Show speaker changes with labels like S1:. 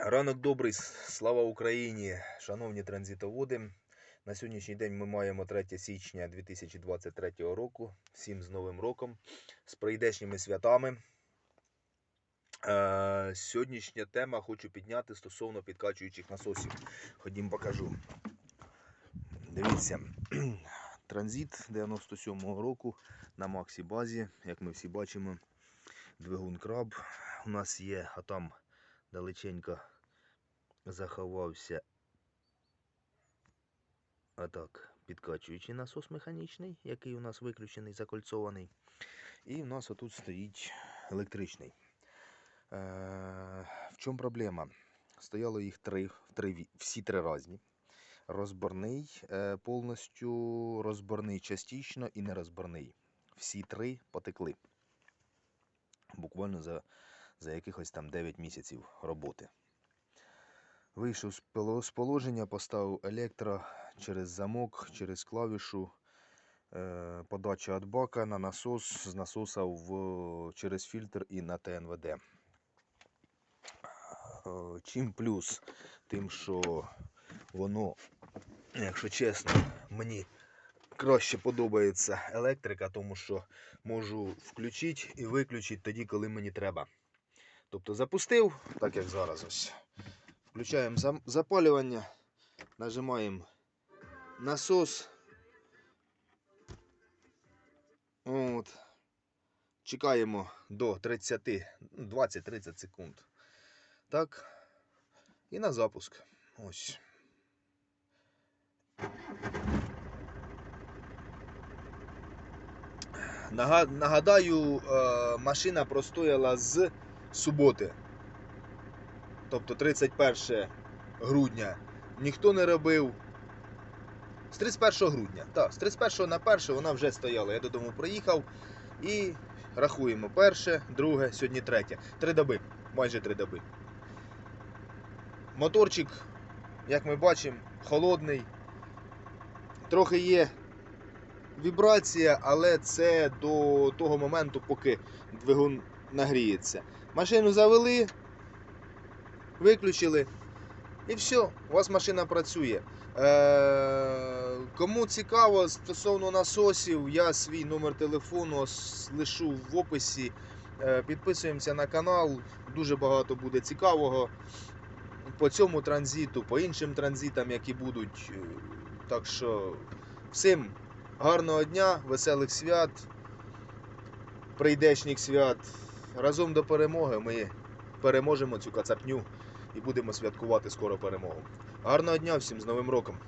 S1: Ранок добрий, слава Україні, шановні транзитоводи. На сьогоднішній день ми маємо 3 січня 2023 року. Всім з Новим роком, з прийдешніми святами. Е, сьогоднішня тема хочу підняти стосовно підкачуючих насосів. Ходім покажу. Дивіться, транзит 97-го року на Максі базі, як ми всі бачимо, двигун краб. У нас є, а там далеченько заховався атак підкачуючий насос механічний, який у нас виключений, закольцований. І у нас отут стоїть електричний. Е, в чому проблема? Стояло їх три, три всі три різні. Розборний е, повністю, розборний частично і нерозборний. Всі три потекли. Буквально за за якихось там 9 місяців роботи. Вийшов з положення, поставив електро через замок, через клавішу, е, подача від бака на насос, з насоса в, через фільтр і на ТНВД. Е, Чим плюс? Тим, що воно, якщо чесно, мені краще подобається електрика, тому що можу включити і виключити тоді, коли мені треба. Тобто запустив, так як зараз ось. Включаємо запалювання, нажимаємо насос. От. Чекаємо до 30, ну, 20-30 секунд. Так. І на запуск. Ось. Нагадаю, е, машина простояла з суботи. Тобто 31 грудня ніхто не робив. З 31 грудня. Так, з 31 на 1 вона вже стояла. Я додому приїхав і рахуємо перше, друге, сьогодні третє. Три доби, майже три доби. Моторчик, як ми бачимо, холодний. Трохи є вібрація, але це до того моменту, поки двигун нагріється. Машину завели, виключили. І все, у вас машина працює. Е, кому цікаво стосовно насосів, я свій номер телефону лишу в описі. Е, підписуємося на канал, дуже багато буде цікавого по цьому транзиту, по іншим транзитам, які будуть. Е, Так що всім гарного дня, веселих свят, прийдешніх свят. Разом до перемоги ми переможемо цю кацапню і будемо святкувати скоро перемогу. Гарного дня всім з Новим роком!